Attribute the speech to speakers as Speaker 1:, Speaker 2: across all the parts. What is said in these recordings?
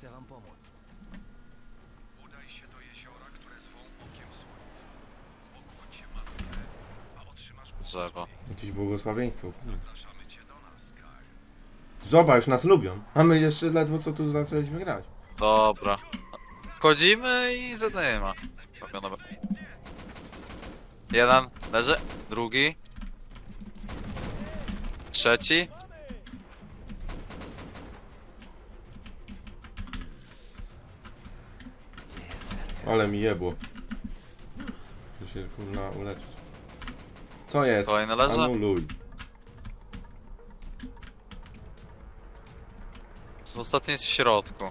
Speaker 1: Chcę wam pomóc.
Speaker 2: Udaj się do jeziora, które zwą Okiem Słońca. Pokłoń się matce, a otrzymasz
Speaker 3: Drzewo.
Speaker 4: Jakieś błogosławieństwo.
Speaker 2: Zapraszamy cię do nas, Kai.
Speaker 4: Zobacz, już nas lubią. A my jeszcze ledwo co tu zaczęliśmy grać.
Speaker 3: Dobra. Wchodzimy i zadajemy. Dobra. Jeden, leży. Drugi. Trzeci.
Speaker 1: Gdzie jest?
Speaker 4: Ale mi jebło. Muszę się kurna uleczyć. Co jest?
Speaker 3: Leży.
Speaker 4: Anuluj.
Speaker 3: Ostatni jest w środku.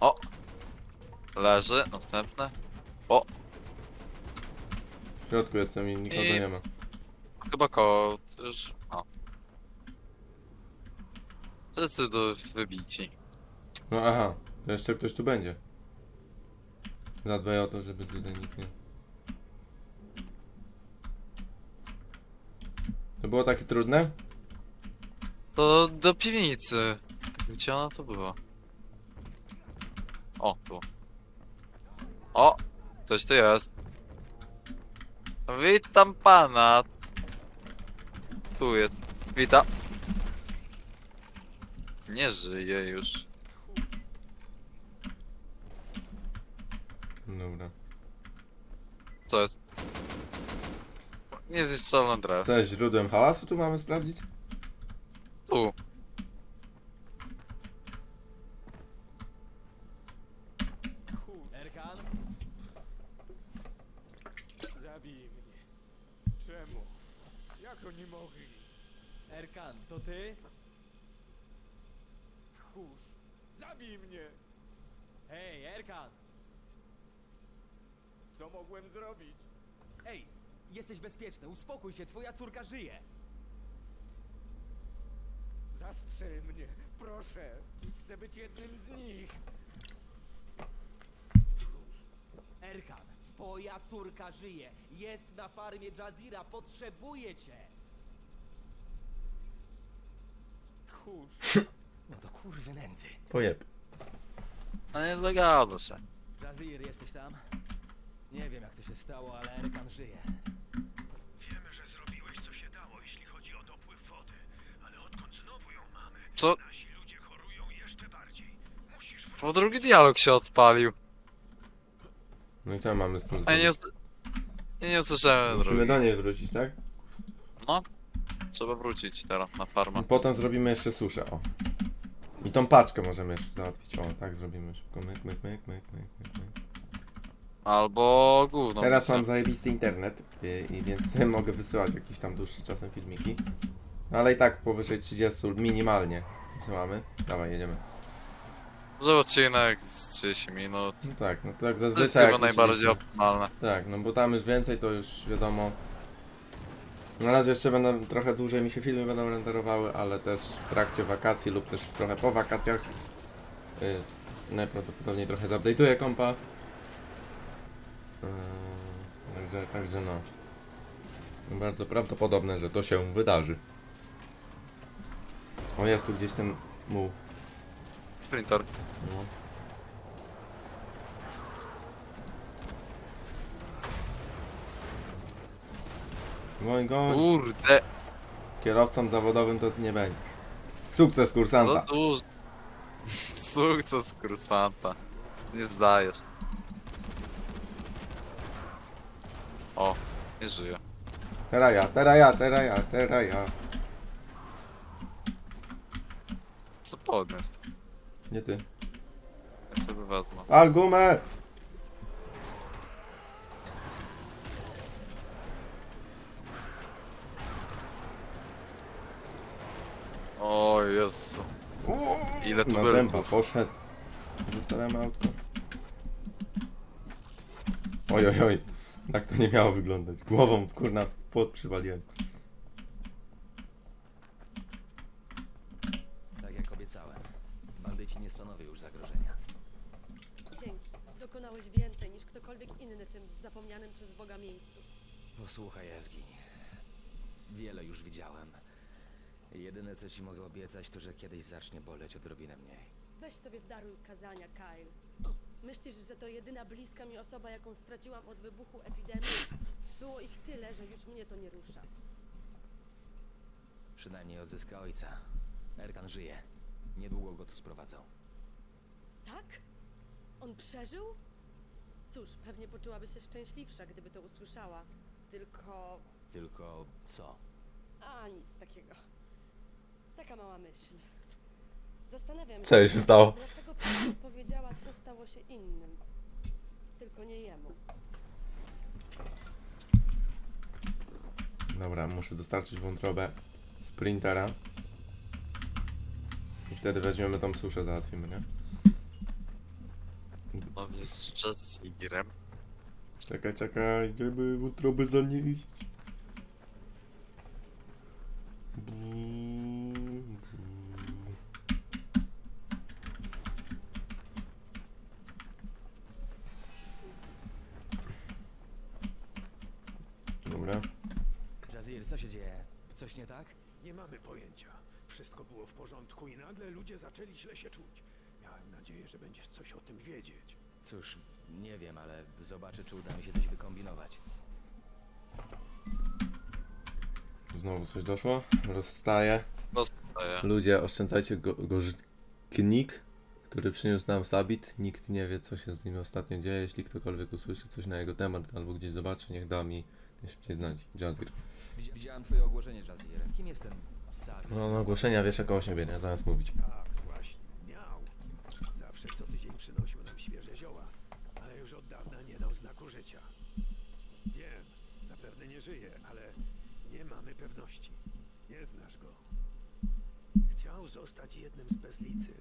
Speaker 3: O! Leży, następny.
Speaker 4: W środku jestem i nikogo
Speaker 3: I-
Speaker 4: nie ma.
Speaker 3: Chyba koło. to Już. O. Wszyscy do wybici.
Speaker 4: No aha, to jeszcze ktoś tu będzie. Zadbaj o to, żeby tutaj nikt nie... To było takie trudne?
Speaker 3: To do piwnicy. Gdzie ona to była? O, tu. O! Ktoś tu jest. Witam pana. Tu jest. Witam. Nie żyje już.
Speaker 4: Dobra.
Speaker 3: Co jest? Nie zniszczona drew.
Speaker 4: Co jest źródłem hałasu tu mamy sprawdzić?
Speaker 3: Tu.
Speaker 1: Erkan?
Speaker 5: Zabij mnie. Czemu? Jak oni mogli?
Speaker 1: Erkan, to ty?
Speaker 5: Tchórz. Zabij mnie!
Speaker 1: Hej, Erkan!
Speaker 5: Co mogłem zrobić?
Speaker 1: Ej, jesteś bezpieczny, uspokój się, twoja córka żyje.
Speaker 5: Zastrzel mnie, proszę. Chcę być jednym z nich.
Speaker 1: Erkan, twoja córka żyje. Jest na farmie Jazira, potrzebuje cię.
Speaker 5: Tchórz.
Speaker 1: No to kurwy nędzy.
Speaker 4: Pojeb.
Speaker 3: No nie dogadł się.
Speaker 1: Jazir, jesteś tam? Nie wiem jak to się stało, ale Erkan żyje.
Speaker 2: Wiemy, że zrobiłeś co się dało, jeśli chodzi o dopływ wody, ale odkąd znowu ją mamy,
Speaker 3: Co?
Speaker 2: nasi ludzie chorują jeszcze bardziej. Musisz wrócić.
Speaker 3: Bo drugi dialog się odpalił.
Speaker 4: No i co mamy z tym
Speaker 3: A ja nie,
Speaker 4: zrobić?
Speaker 3: us- ja nie usłyszałem
Speaker 4: Musimy
Speaker 3: drugi.
Speaker 4: do niej wrócić, tak?
Speaker 3: No. Trzeba wrócić teraz na farmę.
Speaker 4: potem zrobimy jeszcze suszę, o. I tą paczkę możemy jeszcze załatwić. O, tak zrobimy szybko. Myk, myk, myk, myk, myk, myk, myk.
Speaker 3: Albo gówno.
Speaker 4: Teraz mam zajebisty internet, y, i więc mogę wysyłać jakieś tam dłuższe czasem filmiki. No ale i tak powyżej 30 minimalnie wysyłamy. Dawaj, jedziemy.
Speaker 3: Może odcinek z 30 minut.
Speaker 4: No tak, no to jak
Speaker 3: To jest
Speaker 4: zazwyczaj
Speaker 3: chyba
Speaker 4: jak
Speaker 3: najbardziej optymalne.
Speaker 4: Tak, no bo tam już więcej to już wiadomo. Na razie jeszcze będą trochę dłużej mi się filmy będą renderowały, ale też w trakcie wakacji lub też trochę po wakacjach. Yy, najprawdopodobniej trochę zupdate'uję kompa. Yy, także, także no. Bardzo prawdopodobne, że to się wydarzy. O, jest tu gdzieś ten muł.
Speaker 3: Printer.
Speaker 4: No. Goń, goń.
Speaker 3: Kurde.
Speaker 4: Kierowcą zawodowym to ty nie będzie. Sukces
Speaker 3: No
Speaker 4: kursanta.
Speaker 3: Sukces kursanta. Nie zdajesz. O, nie żyje.
Speaker 4: Teraz ja, teraz ja, teraz ja, teraz ja.
Speaker 3: Co podnieść?
Speaker 4: Nie ty.
Speaker 3: Ja sobie wezmę.
Speaker 4: Algumę!
Speaker 3: O Jezu. Ile tu
Speaker 4: Na dęba poszedł. Zostawiamy autko. Oj, oj, oj. Tak to nie miało wyglądać. Głową w kurna w płot przywaliłem.
Speaker 1: Tak jak obiecałem. Bandyci nie stanowią już zagrożenia.
Speaker 6: Dzięki. Dokonałeś więcej niż ktokolwiek inny w tym zapomnianym przez Boga miejscu.
Speaker 1: Posłuchaj, Ezgi. Wiele już widziałem. Jedyne co obiecać, to że kiedyś zacznie boleć odrobinę mniej.
Speaker 6: Weź sobie daruj kazania, Kyle. Myślisz, że to jedyna bliska mi osoba, jaką straciłam od wybuchu epidemii? Było ich tyle, że już mnie to nie rusza.
Speaker 1: Przynajmniej odzyska ojca. Erkan żyje. Niedługo go tu sprowadzą.
Speaker 6: Tak? On przeżył? Cóż, pewnie poczułaby się szczęśliwsza, gdyby to usłyszała. Tylko...
Speaker 1: Tylko co?
Speaker 6: A, nic takiego. Taka mała myśl. Zastanawiam się,
Speaker 4: Co jej się stało?
Speaker 6: dlaczego pani powiedziała, co stało się innym. Tylko nie jemu.
Speaker 4: Dobra, muszę dostarczyć wątrobę sprintera. I wtedy weźmiemy tą suszę, załatwimy, nie?
Speaker 3: Mam jest czas z Igirem.
Speaker 4: Czekaj, czekaj, idziemy wątrobę zanieść. Bu, bu. Dobra.
Speaker 1: Jazir, co się dzieje? Coś nie
Speaker 5: mamy pojęcia. Wszystko było w porządku i nagle ludzie zaczęli źle się czuć. Miałem nadzieję, że będziesz coś o tym wiedzieć.
Speaker 1: Cóż, nie wiem, ale zobaczę, czy uda mi się coś wykombinować.
Speaker 4: Znowu coś doszło. Rozstaje.
Speaker 3: Rozstaję.
Speaker 4: Ludzie, oszczędzajcie go, który przyniósł nam Sabit. Nikt nie wie, co się z nim ostatnio dzieje. Jeśli ktokolwiek usłyszy coś na jego temat albo gdzieś zobaczy, niech da mi najszybciej znać. Jazir.
Speaker 1: Widz- Widziałem twoje ogłoszenie, Jazir. Kim jest ten?
Speaker 4: No, no ogłoszenia wiesz jako o siebie, nie? Zamiast mówić.
Speaker 5: Tak, właśnie, miał. Zawsze co tydzień przynosił nam świeże zioła, ale już od dawna nie dał znaku życia. Wiem, zapewne nie żyje, ale nie mamy pewności. Nie znasz go. Chciał zostać jednym z bezlicych.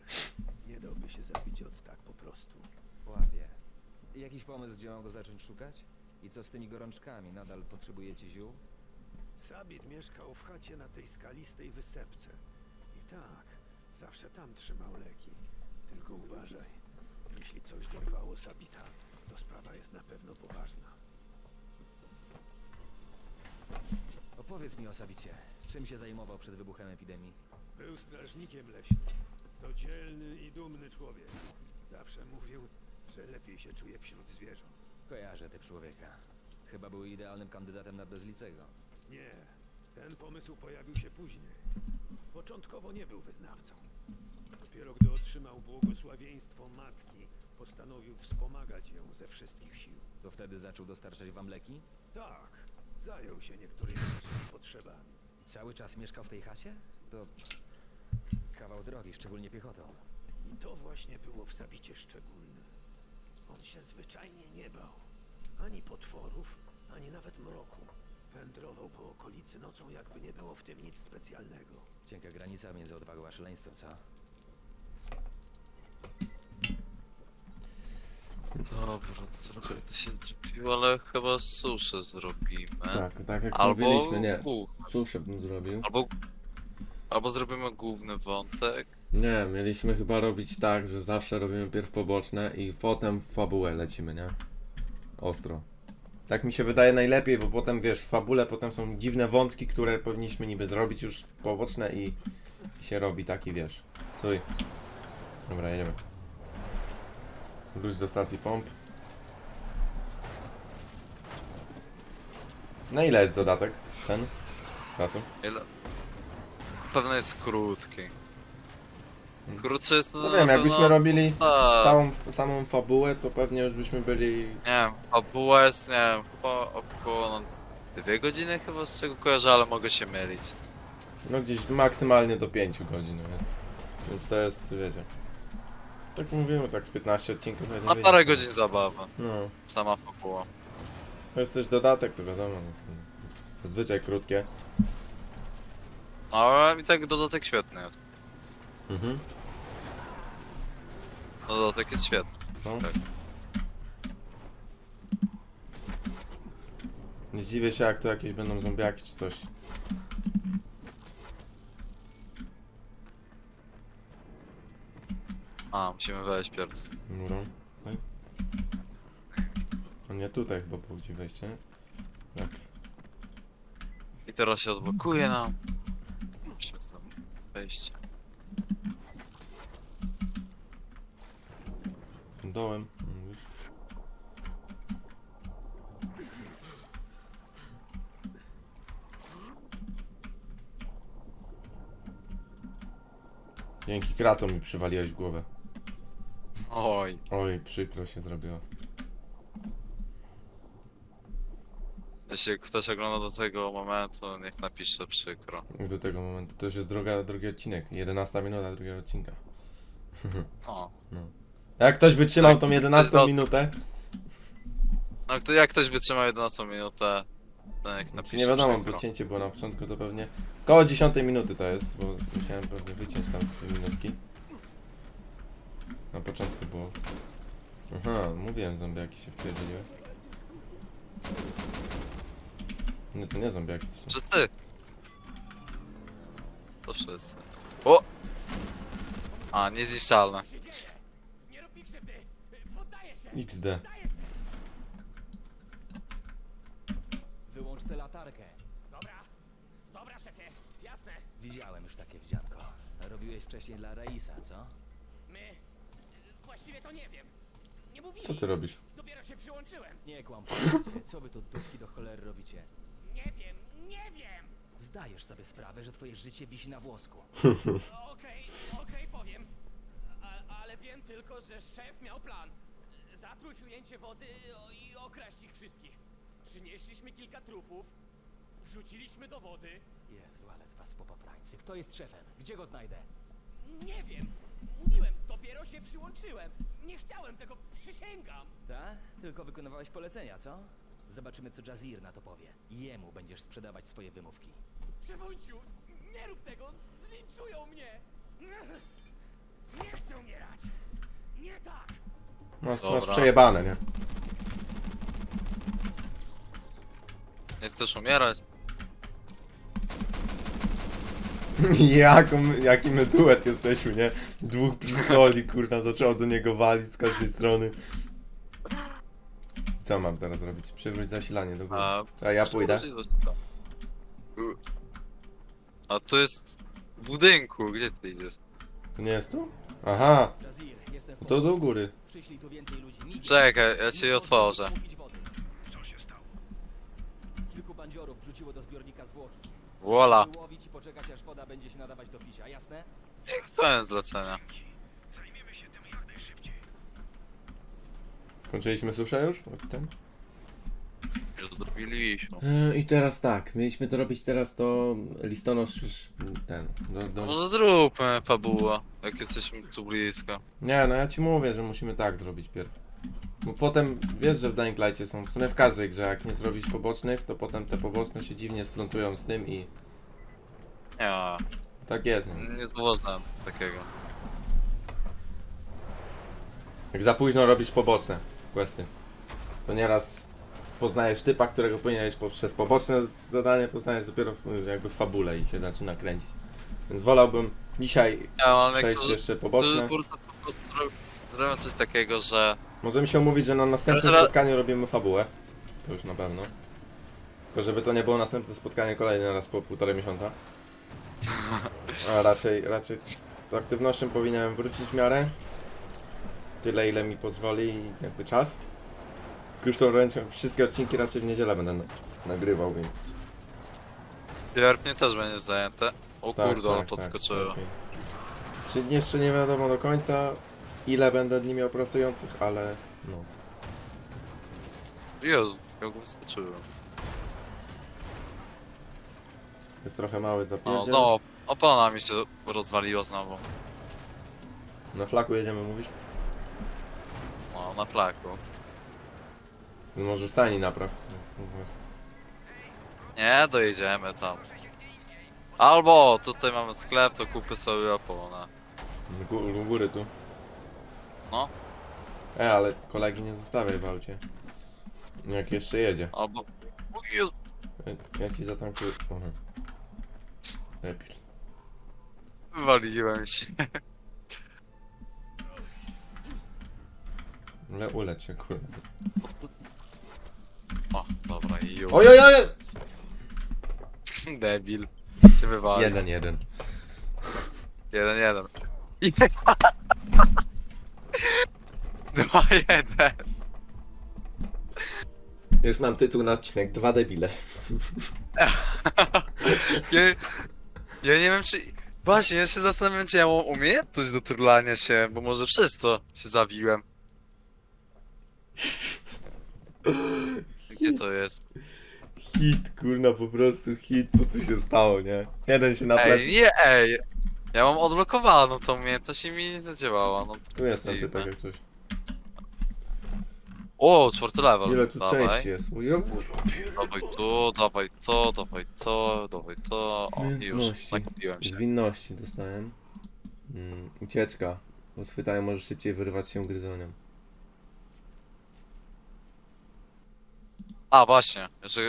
Speaker 5: Nie dałby się zabić od tak po prostu.
Speaker 1: Łapie. Jakiś pomysł, gdzie mam go zacząć szukać? I co z tymi gorączkami? Nadal potrzebujecie ziół?
Speaker 5: Sabit mieszkał w chacie na tej skalistej wysepce. I tak, zawsze tam trzymał leki. Tylko uważaj. Jeśli coś dorwało Sabita, to sprawa jest na pewno poważna.
Speaker 1: Opowiedz mi o Sabicie. Czym się zajmował przed wybuchem epidemii?
Speaker 5: Był strażnikiem leśnym. To dzielny i dumny człowiek. Zawsze mówił, że lepiej się czuje wśród zwierząt.
Speaker 1: Kojarzę tego człowieka. Chyba był idealnym kandydatem na bezlicego.
Speaker 5: Nie, ten pomysł pojawił się później. Początkowo nie był wyznawcą. Dopiero gdy otrzymał błogosławieństwo matki, postanowił wspomagać ją ze wszystkich sił.
Speaker 1: To wtedy zaczął dostarczać wam leki?
Speaker 5: Tak, zajął się niektórymi naszymi potrzebami.
Speaker 1: I cały czas mieszkał w tej chacie? To kawał drogi, szczególnie piechotą.
Speaker 5: I to właśnie było w Sabicie szczególne. On się zwyczajnie nie bał. Ani potworów, ani nawet mroku. Wędrował po okolicy nocą, jakby nie było w tym nic specjalnego.
Speaker 1: Cienka granica między odwagą a szaleństwem, co?
Speaker 3: Dobra, to trochę to się drzepiło, ale chyba suszę zrobimy.
Speaker 4: Tak, tak jak
Speaker 3: Albo
Speaker 4: mówiliśmy, nie. Suszę bym zrobił.
Speaker 3: Albo, albo zrobimy główny wątek.
Speaker 4: Nie, mieliśmy chyba robić tak, że zawsze robimy pierw poboczne i potem w fabułę lecimy, nie? Ostro. Tak mi się wydaje najlepiej, bo potem wiesz, w fabule potem są dziwne wątki, które powinniśmy niby zrobić już poboczne i się robi taki, wiesz. Słuj. Dobra, jedziemy. Wróć do stacji pomp. Na ile jest dodatek ten? Czasu?
Speaker 3: Ile? Pewno jest krótki. Jest
Speaker 4: No wiem, jakbyśmy robili
Speaker 3: tak.
Speaker 4: całą, samą fabułę, to pewnie już byśmy byli
Speaker 3: Nie wiem, fabuła jest, nie wiem, chyba około no, dwie godziny chyba z czego kojarzę, ale mogę się mylić.
Speaker 4: No gdzieś maksymalnie do 5 godzin jest. Więc to jest, wiecie. Tak mówimy, tak z 15 odcinków. pewnie
Speaker 3: Na
Speaker 4: wyjdzie.
Speaker 3: parę godzin zabawa,
Speaker 4: No.
Speaker 3: sama fabuła.
Speaker 4: To jest też dodatek, to wiadomo. no, Zazwyczaj krótkie.
Speaker 3: No, ale mi tak dodatek świetny jest.
Speaker 4: Mhm.
Speaker 3: Dodatek jest świetny.
Speaker 4: No.
Speaker 3: Tak.
Speaker 4: Nie zdziwię się, jak to jakieś będą zombiaki czy coś.
Speaker 3: A, musimy wejść pierw.
Speaker 4: Murą. Tutaj. A nie tutaj chyba było gdzie wejście. Tak.
Speaker 3: I teraz się odblokuje nam. Przez tam wejście.
Speaker 4: Dołem. Mówisz. Dzięki kratom mi przywaliłeś w głowę.
Speaker 3: Oj.
Speaker 4: Oj, przykro się zrobiło.
Speaker 3: Jeśli ktoś ogląda do tego momentu, niech napisze przykro.
Speaker 4: Do tego momentu. To już jest druga, drugi odcinek. 11 minuta drugiego odcinka.
Speaker 3: O.
Speaker 4: Jak ktoś wytrzymał tą
Speaker 3: Tak,
Speaker 4: 11
Speaker 3: to jest
Speaker 4: minutę,
Speaker 3: No kto, jak ktoś wytrzymał 11 minutę,
Speaker 4: Znaczy
Speaker 3: napisze
Speaker 4: nie wiadomo,
Speaker 3: przykro.
Speaker 4: bo cięcie było na początku, to pewnie koło 10 minuty to jest, bo musiałem pewnie wyciąć tam z tej minutki. Na początku było. Aha, mówiłem zombiaki się wpierdzieliły. Nie, to nie zombiaki, to są.
Speaker 3: Wszyscy! To wszyscy. O! A, niezniszczalne.
Speaker 1: Nie rób mi krzywdy! Poddaję się!
Speaker 4: XD.
Speaker 1: Wyłącz tę latarkę.
Speaker 7: Dobra, dobra szefie, jasne.
Speaker 1: Widziałem już takie wdzianko. Robiłeś wcześniej dla Raisa, co?
Speaker 7: My... Właściwie to nie wiem. Nie mówili.
Speaker 4: Co ty robisz?
Speaker 7: Dopiero się przyłączyłem.
Speaker 1: Nie kłam, powiedzcie, co wy tu dupki do cholery robicie?
Speaker 7: Nie wiem, nie wiem.
Speaker 1: Zdajesz sobie sprawę, że twoje życie wisi na włosku.
Speaker 7: Okej, okej, powiem. A, ale wiem tylko, że szef miał plan. Zatruć ujęcie wody o- i okraść ich wszystkich. Przynieśliśmy kilka trupów, wrzuciliśmy do wody.
Speaker 1: Jezu, ale z was popaprańcy. Kto jest szefem? Gdzie go znajdę?
Speaker 7: Nie wiem, mówiłem, dopiero się przyłączyłem. Nie chciałem tego, przysięgam.
Speaker 1: Ta? Tylko wykonywałeś polecenia, co? Zobaczymy, co Jazir na to powie. Jemu będziesz sprzedawać swoje wymówki.
Speaker 7: Przewódciu, nie rób tego, zlinczują mnie. Nie chcę umierać. Nie tak.
Speaker 4: Masz, masz
Speaker 3: Dobra.
Speaker 4: przejebane, nie?
Speaker 3: Nie chcesz umierać?
Speaker 4: Jaką, jaki my duet jesteśmy, nie? Dwóch psycholi, kurna, zaczęło do niego walić z każdej strony. Co mam teraz robić? Przywróć zasilanie do góry.
Speaker 3: A,
Speaker 4: A ja pójdę.
Speaker 3: A tu jest w budynku, gdzie ty idziesz?
Speaker 4: To nie jest tu? Aha, to do góry.
Speaker 1: Przyślij tu więcej ludzi.
Speaker 3: Czekaj, ja ci otworzę.
Speaker 1: kupić wody. Kilku bandziorów wrzuciło do zbiornika zwłoki.
Speaker 3: Wola.
Speaker 1: Łowić i poczekać, aż woda będzie się nadawać do picia, jasne?
Speaker 2: Tym jak najszybciej.
Speaker 4: Kończyliśmy suszę już? Ten?
Speaker 3: Zrobiliśmy.
Speaker 4: E, I teraz tak, mieliśmy to robić teraz to listonosz ten, do, do...
Speaker 3: Może zróbmy fabułę, jak jesteśmy tu blisko.
Speaker 4: Nie, no ja ci mówię, że musimy tak zrobić pierw. Bo potem, wiesz, że w Dying Light'cie są, w sumie w każdej grze, jak nie zrobisz pobocznych, to potem te poboczne się dziwnie splątują z tym i
Speaker 3: Nie,
Speaker 4: tak jest. No.
Speaker 3: nie zauważyłem takiego.
Speaker 4: Jak za późno robisz poboczne questy, to nieraz poznajesz typa, którego powinieneś poprzez poboczne zadanie poznajesz dopiero w, jakby w fabule i się zaczyna kręcić. Więc wolałbym dzisiaj
Speaker 3: Nie, ale
Speaker 4: przejść
Speaker 3: niektórzy,
Speaker 4: jeszcze poboczne.
Speaker 3: twórcy po prostu zro- zrobią coś takiego, że
Speaker 4: Możemy się umówić, że na następnym
Speaker 3: Teraz-
Speaker 4: spotkaniu robimy fabułę. To już na pewno. Tylko żeby to nie było następne spotkanie kolejny raz po półtorej miesiąca. A raczej, raczej z aktywnością powinienem wrócić w miarę. Tyle ile mi pozwoli jakby czas. Już to wręcz wszystkie odcinki raczej w niedzielę będę na- nagrywał, więc...
Speaker 3: wierpnie też będzie zajęte. O
Speaker 4: Tak,
Speaker 3: kurde, ale
Speaker 4: tak, tak,
Speaker 3: podskoczyło.
Speaker 4: lepiej. Czy jeszcze nie wiadomo do końca ile będę dni miał pracujących, ale no.
Speaker 3: Jezu, jak wyskoczyło.
Speaker 4: Jest trochę mały
Speaker 3: O,
Speaker 4: zapierdziel.
Speaker 3: znowu, opona mi się rozwaliła znowu.
Speaker 4: Na flaku jedziemy, mówisz?
Speaker 3: No, na flaku.
Speaker 4: No może stani napraw.
Speaker 3: Nie, dojedziemy tam. Albo tutaj mamy sklep, to kupię sobie oponę.
Speaker 4: U góry tu.
Speaker 3: No.
Speaker 4: E, ale kolegi nie zostawiaj w aucie. Jak jeszcze jedzie.
Speaker 3: Albo... O Jezu,
Speaker 4: Ja- ci zatankuję. Aha. Lepiej.
Speaker 3: wywaliłem się.
Speaker 4: Ale uleć się, kurde.
Speaker 3: O, dobra, i już.
Speaker 4: Oj, oj, oj!
Speaker 3: Debil. Się wywalił.
Speaker 4: Jeden, jeden.
Speaker 3: Jeden, jeden. Dwa, jeden.
Speaker 4: Już mam tytuł na odcinek, dwa debile.
Speaker 3: Ja, ja nie wiem czy... Właśnie, ja się zastanawiam czy ja mam umiejętność do turlania się, bo może przez to się zawiłem. Gdzie to jest?
Speaker 4: Hit, kurna, po prostu hit, co tu się stało, nie? Jeden się
Speaker 3: Ej, nie, ej! Ja mam odblokowaną tą umiejętność i mi nie zadziałała, no.
Speaker 4: Tu jest
Speaker 3: dziwne.
Speaker 4: typek jak coś.
Speaker 3: O, czwarty level.
Speaker 4: Ile tu
Speaker 3: dawaj.
Speaker 4: części jest? O, ja
Speaker 3: Dawaj tu, dawaj to, dawaj to, dawaj to. O, i już
Speaker 4: Umiejętności.
Speaker 3: nakupiłem się.
Speaker 4: Zwinności dostałem. Mm, ucieczka. Bo schwytają może szybciej wyrywać się gryzoniem.
Speaker 3: A, właśnie, że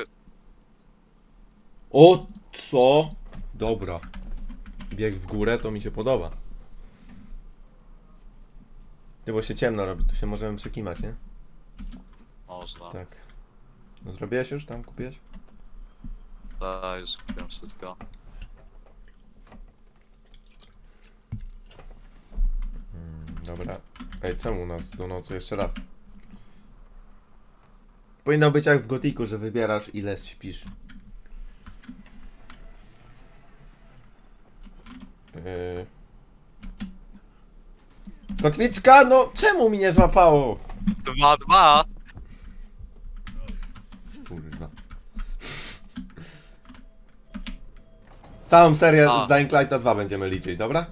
Speaker 4: O, co? Dobra. Bieg w górę to mi się podoba. Ty, bo się ciemno robi, tu się możemy przekimać, nie?
Speaker 3: można.
Speaker 4: Tak. No zrobiłeś już tam? Kupiłeś?
Speaker 3: Tak, już kupiłem wszystko.
Speaker 4: Mm, dobra. Ej, czemu u nas do nocy jeszcze raz? Powinno być jak w gotiku, że wybierasz ile śpisz. Yy... Kotwiczka, no czemu mi nie złapało?
Speaker 3: Dwa, dwa!
Speaker 4: Kurwa. Całą serię
Speaker 3: A.
Speaker 4: z Dying Lighta 2 będziemy liczyć, dobra?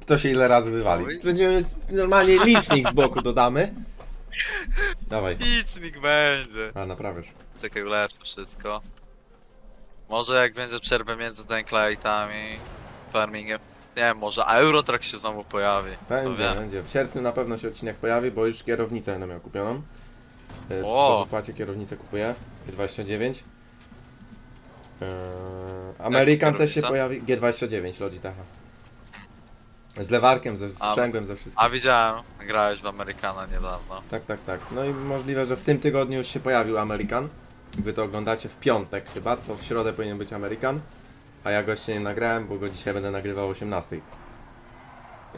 Speaker 4: Kto się ile razy wywali.
Speaker 3: Cały?
Speaker 4: Będziemy normalnie licznik z boku dodamy. Dawaj.
Speaker 3: Licznik będzie.
Speaker 4: A, naprawisz.
Speaker 3: Czekaj, ulepszę wszystko. Może jak będzie przerwa między Danklightami, farmingiem. Nie wiem, może Eurotrack się znowu pojawi. To
Speaker 4: Będzie,
Speaker 3: wiem.
Speaker 4: będzie. W sierpniu na pewno się odcinek pojawi, bo już kierownicę będę miał kupioną. E,
Speaker 3: O!
Speaker 4: Po wypłacie kierownicę kupuję. 29. Eee, American też się
Speaker 3: kierownica?
Speaker 4: pojawi. G29 Logitecha. Z lewarkiem, ze
Speaker 3: A-
Speaker 4: sprzęgłem, ze wszystkim.
Speaker 3: A widziałem, grałeś w Amerykana niedawno.
Speaker 4: Tak, tak, tak. No i możliwe, że w tym tygodniu już się pojawił American. Wy to oglądacie w piątek chyba, to w środę powinien być American. A ja go jeszcze nie nagrałem, bo go dzisiaj będę nagrywał o 18.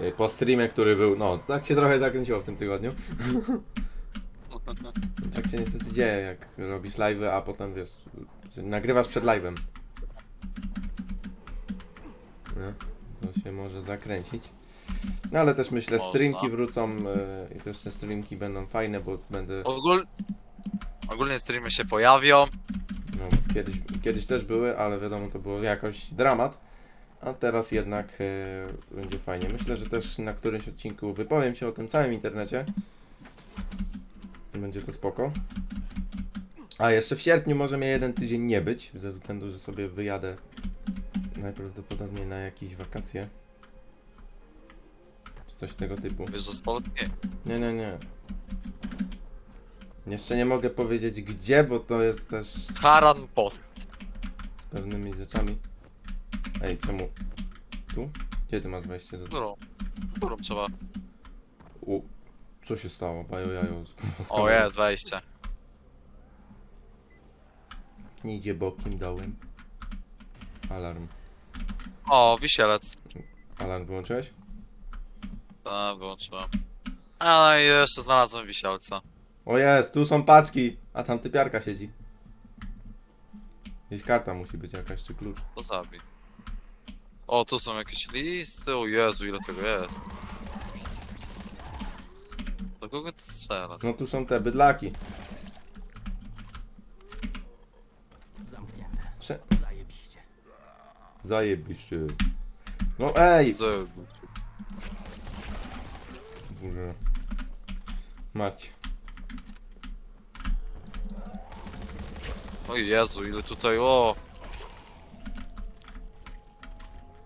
Speaker 4: Yy, Po streamie, który był, no, tak się trochę zakręciło w tym tygodniu. tak się niestety dzieje, jak robisz live'y, a potem wiesz, że nagrywasz przed live'em. No, to się może zakręcić. No ale też myślę,
Speaker 3: Można.
Speaker 4: streamki wrócą yy, i też te streamki będą fajne, bo będę...
Speaker 3: Ogól... Ogólnie streamy się pojawią.
Speaker 4: No, kiedyś, kiedyś też były, ale wiadomo, to było jakoś dramat. A teraz jednak e, będzie fajnie. Myślę, że też na którymś odcinku wypowiem się o tym całym internecie. Będzie to spoko. A jeszcze w sierpniu może mnie jeden tydzień nie być, ze względu, że sobie wyjadę najprawdopodobniej na jakieś wakacje. Czy coś tego typu.
Speaker 3: Wiesz, że z Polski.
Speaker 4: Nie, nie, nie. Jeszcze nie mogę powiedzieć gdzie, bo to jest też
Speaker 3: Haran Post.
Speaker 4: z pewnymi rzeczami. Ej, czemu? Tu? Gdzie ty masz wejście do...
Speaker 3: Którą? Którą trzeba?
Speaker 4: U... Co się stało? Bajo jajo. z-
Speaker 3: O, jest wejście.
Speaker 4: Nie idzie bokiem, dołem. Alarm.
Speaker 3: O, wisielec.
Speaker 4: Alarm wyłączyłeś?
Speaker 3: Tak, wyłączyłem. A, no jeszcze znalazłem wisielca.
Speaker 4: O jest, tu są paczki, a tam typiarka siedzi. Gdzieś karta musi być jakaś, czy klucz.
Speaker 3: To zabij. O, tu są jakieś listy. O Jezu, ile tego jest. Do kogo ty strzelasz?
Speaker 4: No tu są te bydlaki.
Speaker 1: Zajebiście.
Speaker 4: No ej!
Speaker 3: Zebu.
Speaker 4: Boże. Mać.
Speaker 3: O Jezu, ile tutaj, o!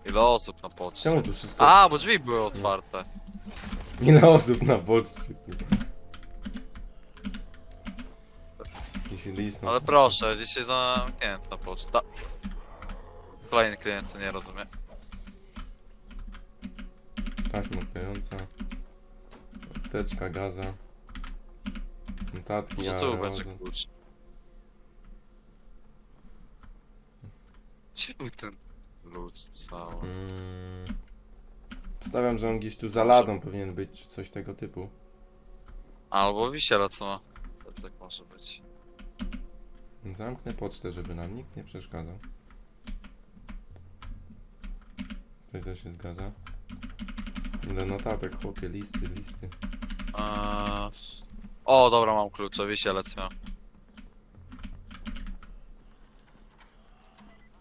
Speaker 3: Ile osób na poczcie.
Speaker 4: Czemu tu wszystko...
Speaker 3: A, bo drzwi były otwarte.
Speaker 4: Ile osób na poczcie? Jakiś list na
Speaker 3: Ale proszę, dzisiaj zamknięta poczta. Kolejny klient, co nie rozumie.
Speaker 4: Taśma klejąca. Apteczka gaza. Notatki,
Speaker 3: Może tu
Speaker 4: aerozy.
Speaker 3: będzie klucz. Gdzie był ten lud cały?
Speaker 4: Mm. Wstawiam, że on gdzieś tu za ladą powinien być, czy coś tego typu.
Speaker 3: Albo wisiela, co ma. To tak może być.
Speaker 4: Zamknę pocztę, żeby nam nikt nie przeszkadzał. Tutaj też się zgadza. Ile notatek, chłopie, listy, listy.
Speaker 3: Eee... O, dobra, mam klucze, wisielec miał.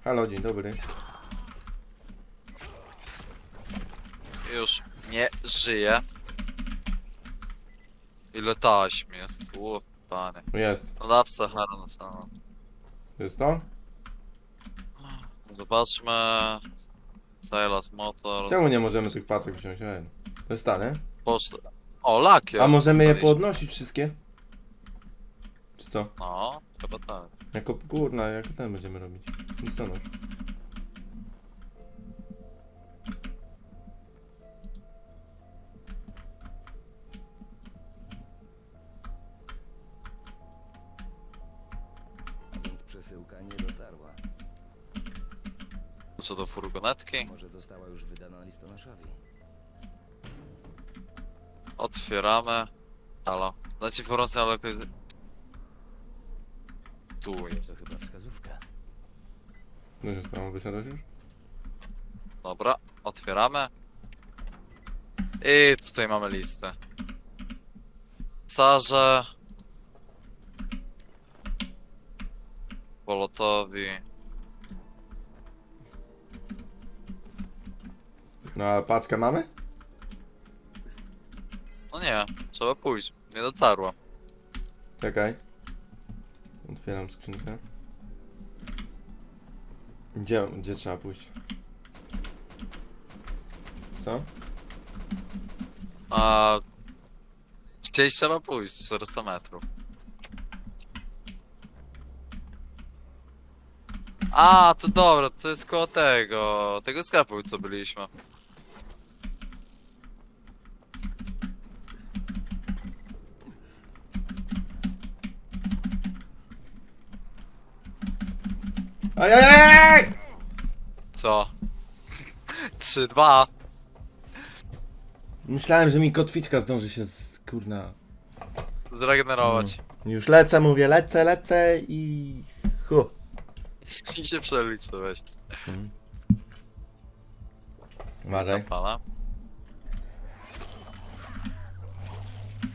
Speaker 4: Halo, dzień dobry.
Speaker 3: Już nie żyje. Ile taśm jest? Ło, panie.
Speaker 4: Jest.
Speaker 3: No Sahara na samą.
Speaker 4: Jest to?
Speaker 3: Zobaczmy. Silas Motors.
Speaker 4: Czemu nie możemy tych paczek wziąć? Ej, to jest ta, nie?
Speaker 3: Poczta. O, lakier.
Speaker 4: A możemy je
Speaker 3: Dostaliśmy.
Speaker 4: podnosić wszystkie? Czy co?
Speaker 3: No, chyba tak.
Speaker 4: Jako górna, jako ten będziemy robić. Listonosz.
Speaker 3: Furgonetki?
Speaker 1: Może została już wydana listonoszowi.
Speaker 3: Otwieramy. Halo. Dajcie informację, ale to jest... Tu
Speaker 1: To
Speaker 3: jest.
Speaker 1: chyba wskazówka.
Speaker 4: No się stało, wyszedłeś już?
Speaker 3: Dobra, otwieramy. I tutaj mamy listę. Sarze. Polotowi.
Speaker 4: No a paczkę mamy?
Speaker 3: No nie, trzeba pójść. Nie dotarła.
Speaker 4: Czekaj. Otwieram skrzynkę. Gdzie, gdzie trzeba pójść? Co?
Speaker 3: A... Gdzieś trzeba pójść, 400 metrów. A, to dobra, to jest koło tego, tego sklepu, co byliśmy.
Speaker 4: Ajajaj!
Speaker 3: Co? 3-2.
Speaker 4: Myślałem, że mi kotwiczka zdąży się z... kurna...
Speaker 3: Zregenerować.
Speaker 4: Już lecę, mówię, lecę, lecę i... Hu.
Speaker 3: I się przeliczyłeś.
Speaker 4: Uważaj.
Speaker 3: Pana.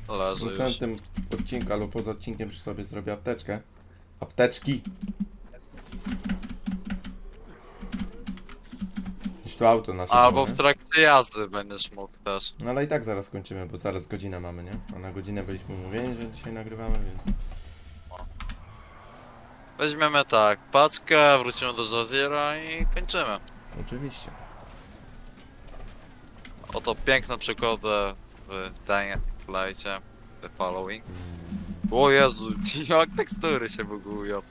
Speaker 4: W
Speaker 3: Leży już.
Speaker 4: następnym odcinku albo poza odcinkiem przy sobie zrobię apteczkę. Apteczki! Tu auto nasze
Speaker 3: Albo w trakcie jazdy będziesz mógł też.
Speaker 4: No ale i tak zaraz kończymy, bo zaraz godzina mamy, nie? A na godzinę byliśmy umówieni, że dzisiaj nagrywamy, więc...
Speaker 3: Weźmiemy tak, paczkę, wrócimy do Jazira i kończymy.
Speaker 4: Oczywiście.
Speaker 3: Oto piękne przykłady w Dying The Following. O Jezu, jak tekstury się bugują.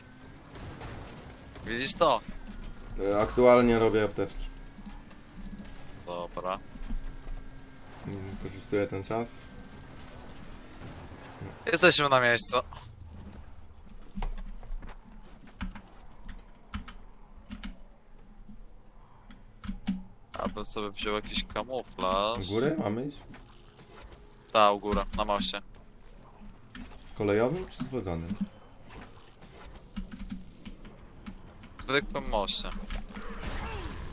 Speaker 3: Widzisz to?
Speaker 4: E, Aktualnie robię apteczki.
Speaker 3: Dobra.
Speaker 4: Mm, Wykorzystuję ten czas.
Speaker 3: Jesteśmy na miejscu. Abym sobie wziął jakiś kamuflaż.
Speaker 4: U góry mamy iść?
Speaker 3: Ta, u góry, na moście.
Speaker 4: Kolejowym czy zwodzonym?
Speaker 3: Zwykłym moście.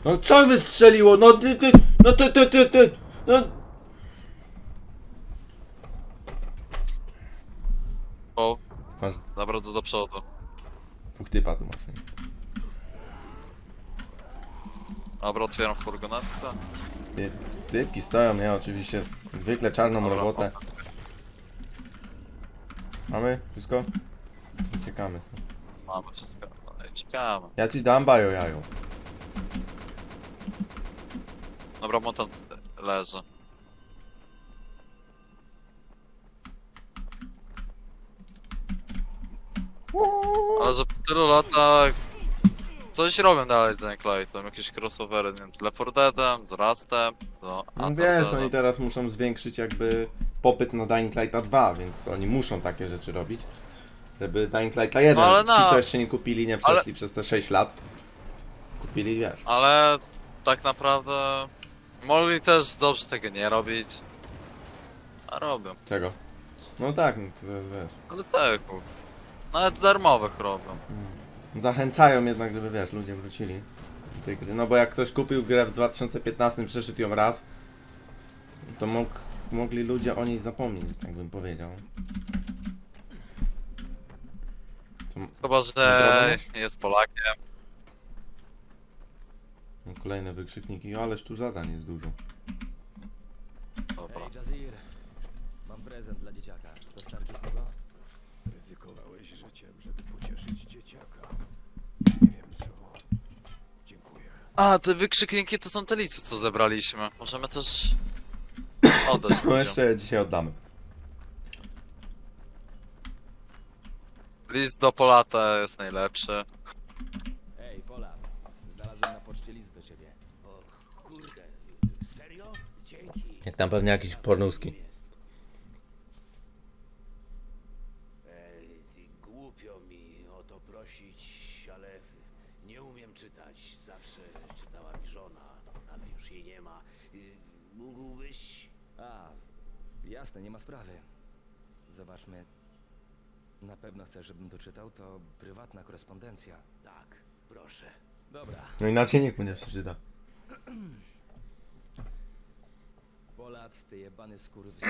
Speaker 4: No co wystrzeliło? No ty, ty, no ty, ty, ty, ty, no...
Speaker 3: O,
Speaker 4: Masz
Speaker 3: za bardzo do przodu.
Speaker 4: dwóch typa tu masz.
Speaker 3: Dobra, otwieram furgonetkę.
Speaker 4: Ty- Typki stoją, nie? Oczywiście zwykle czarną
Speaker 3: Dobra,
Speaker 4: robotę. Mamy? Wszystko? Uciekamy stąd.
Speaker 3: Mamy wszystko. No i czekamy.
Speaker 4: Ja ci dam bajo jajo.
Speaker 3: Dobra, mutant leży. Ale że po tylu latach coś robią dalej z Zenklejtem, jakieś crossovery, nie wiem, z Left 4 Deadem, z Rustem, no,
Speaker 4: No wiesz, oni teraz muszą zwiększyć jakby popyt na Dying Lighta 2, więc oni muszą takie rzeczy robić. Żeby Dying Lighta 1,
Speaker 3: No ale
Speaker 4: ci
Speaker 3: na-
Speaker 4: co jeszcze nie kupili, nie przeszli przez te 6 lat. kupili, wiesz.
Speaker 3: Ale tak naprawdę mogli też dobrze tego nie robić. A robią.
Speaker 4: Czego? No tak, no to jest, wiesz.
Speaker 3: Ale cechu. Nawet darmowych robią.
Speaker 4: Zachęcają jednak, żeby wiesz, ludzie wrócili do tej gry. No bo jak ktoś kupił grę w 2015, przeszedł ją raz, to mógł, mogli ludzie o niej zapomnieć, tak bym powiedział. Co,
Speaker 3: Chyba, że jest Polakiem.
Speaker 4: Kolejne wykrzykniki, ależ tu zadań jest dużo.
Speaker 3: Dobra.
Speaker 1: Ej, Jazir, mam prezent dla dzieciaka. Dostarczysz mi go?
Speaker 5: Ryzykowałeś życiem, żeby pocieszyć dzieciaka. Nie wiem co. Dziękuję.
Speaker 3: A, te wykrzykniki to są te listy, co zebraliśmy. Możemy też oddać
Speaker 4: No
Speaker 3: ludziom.
Speaker 4: jeszcze dzisiaj oddamy.
Speaker 3: List do Polata jest najlepszy.
Speaker 1: Ej, Pola, znalazłem na poczcie list do ciebie.
Speaker 5: O kurde, serio? Dzięki.
Speaker 4: Jak tam pewnie jakiś pornuski.
Speaker 5: Ej, głupio mi o to prosić, ale nie umiem czytać. Zawsze czytała mi żona, ale już jej nie ma. Y, Mógłbyś...
Speaker 1: A, jasne, nie ma sprawy. Zobaczmy. Na pewno chcesz, żebym to czytał? To prywatna korespondencja.
Speaker 5: Tak, proszę.
Speaker 1: Dobra.
Speaker 4: No inaczej nikt mu nie przeczyta.
Speaker 1: Polat, ty jebany skurwysyn.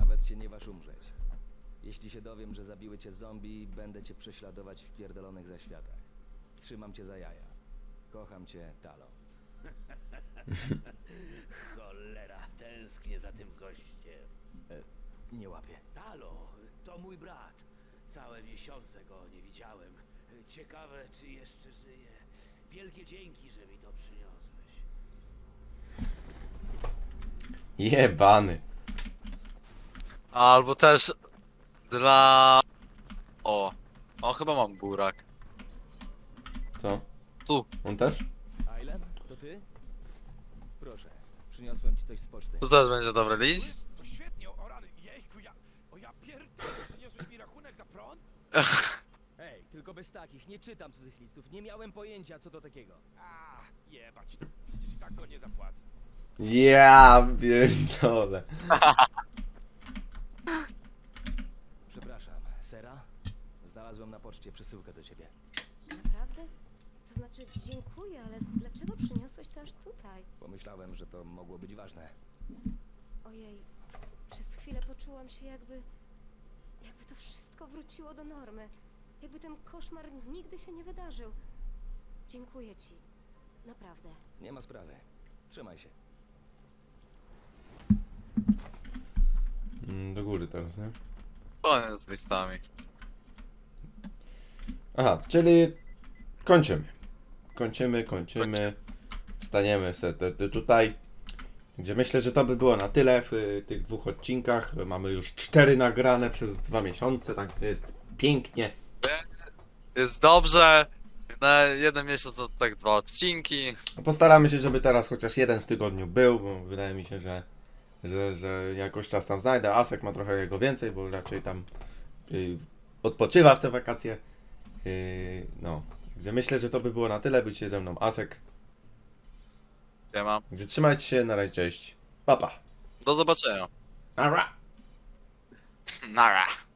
Speaker 1: Nawet się nie waż umrzeć. Jeśli się dowiem, że zabiły cię zombie, będę cię prześladować w pierdolonych zaświatach. Trzymam cię za jaja. Kocham cię, Talo.
Speaker 5: Cholera, tęsknię za tym gościem.
Speaker 1: Nie łapię.
Speaker 5: Talo, to mój brat. Całe miesiące go nie widziałem. Ciekawe, czy jeszcze żyje. Wielkie dzięki, że mi to przyniosłeś.
Speaker 4: Jebany.
Speaker 3: Albo też dla... O. O, chyba mam burak.
Speaker 4: Co?
Speaker 3: Tu.
Speaker 4: On też?
Speaker 1: Ailem, to ty? Proszę, przyniosłem ci coś z poczty.
Speaker 3: Tu też będzie dobry list.
Speaker 5: To świetnie, o rany, jejku, ja... O ja pierdolę, przyniosłeś mi rachunek za prąd?
Speaker 1: Ej, tylko bez takich, nie czytam cudzych listów. Nie miałem pojęcia co do takiego.
Speaker 5: A, jebać to. Przecież i tak go nie zapłacę.
Speaker 4: Ja pierdolę.
Speaker 1: Przepraszam, Sera? Znalazłem na poczcie przesyłkę do ciebie.
Speaker 6: Naprawdę? To znaczy, dziękuję, ale dlaczego przyniosłeś to aż tutaj?
Speaker 1: Pomyślałem, że to mogło być ważne.
Speaker 6: Ojej, przez chwilę poczułam się jakby. jakby to wszystko wróciło do normy. Jakby ten koszmar nigdy się nie wydarzył. Dziękuję ci. Naprawdę.
Speaker 1: Nie ma sprawy. Trzymaj się.
Speaker 4: Mm, Do góry teraz, nie?
Speaker 3: Koniec z listami.
Speaker 4: Aha, czyli kończymy. Kończymy, kończymy. Staniemy sobie tutaj. Gdzie myślę, że to by było na tyle w y, tych dwóch odcinkach. Mamy już cztery nagrane przez dwa miesiące, tak jest pięknie.
Speaker 3: Jest dobrze. Na jeden miesiąc to tak dwa odcinki.
Speaker 4: Postaramy się, żeby teraz chociaż jeden w tygodniu był, bo wydaje mi się, że, że, że jakoś czas tam znajdę. Asek ma trochę jego więcej, bo raczej tam y, odpoczywa w te wakacje. Y, no, gdzie myślę, że to by było na tyle. Bycie ze mną Asek.
Speaker 3: Nie ma.
Speaker 4: Gdzie trzymajcie się, na razie, cześć. Papa.
Speaker 3: Do zobaczenia.
Speaker 4: Ara.
Speaker 3: Nara.